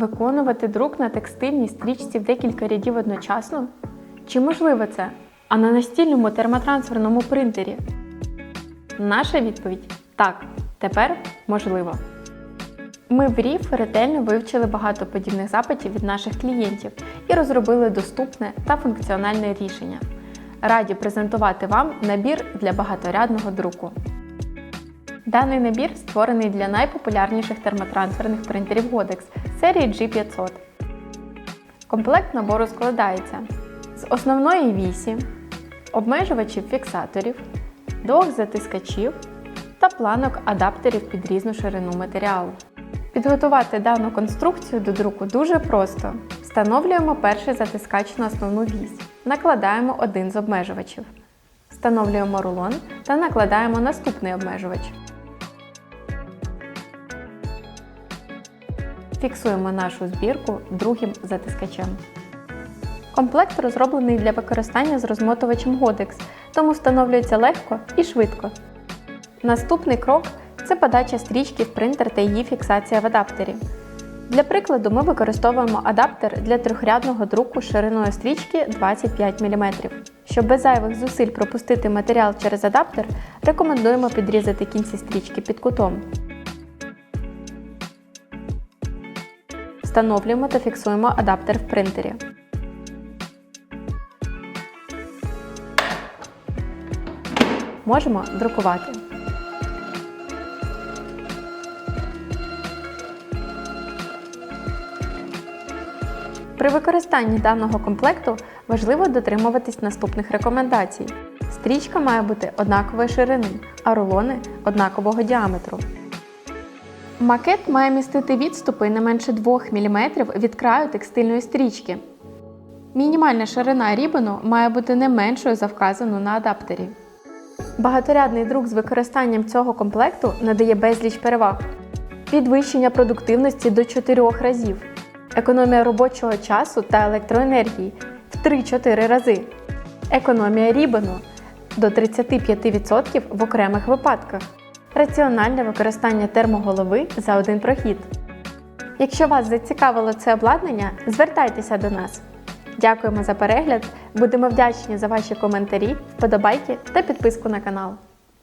Виконувати друк на текстильній стрічці в декілька рядів одночасно? Чи можливо це? А на настільному термотрансферному принтері? Наша відповідь так, тепер можливо. Ми в РІФ ретельно вивчили багато подібних запитів від наших клієнтів і розробили доступне та функціональне рішення. Раді презентувати вам набір для багаторядного друку. Даний набір створений для найпопулярніших термотрансферних принтерів Godex серії G500. Комплект набору складається з основної вісі, обмежувачів фіксаторів, двох затискачів та планок адаптерів під різну ширину матеріалу. Підготувати дану конструкцію до друку дуже просто. Встановлюємо перший затискач на основну вісь, накладаємо один з обмежувачів. Встановлюємо рулон та накладаємо наступний обмежувач. Фіксуємо нашу збірку другим затискачем. Комплект розроблений для використання з розмотувачем Godex, тому встановлюється легко і швидко. Наступний крок це подача стрічки в принтер та її фіксація в адаптері. Для прикладу ми використовуємо адаптер для трьохрядного друку шириною стрічки 25 мм. Щоб без зайвих зусиль пропустити матеріал через адаптер, рекомендуємо підрізати кінці стрічки під кутом. Встановлюємо та фіксуємо адаптер в принтері. Можемо друкувати. При використанні даного комплекту важливо дотримуватись наступних рекомендацій. Стрічка має бути однакової ширини, а рулони однакового діаметру. Макет має містити відступи не менше 2 мм від краю текстильної стрічки. Мінімальна ширина рібану має бути не меншою за вказану на адаптері. Багаторядний друк з використанням цього комплекту надає безліч переваг. Підвищення продуктивності до 4 разів, економія робочого часу та електроенергії в 3-4 рази, економія рібану до 35% в окремих випадках, раціональне використання термоголови за один прохід. Якщо вас зацікавило це обладнання, звертайтеся до нас. Дякуємо за перегляд. Будемо вдячні за ваші коментарі, вподобайки та підписку на канал.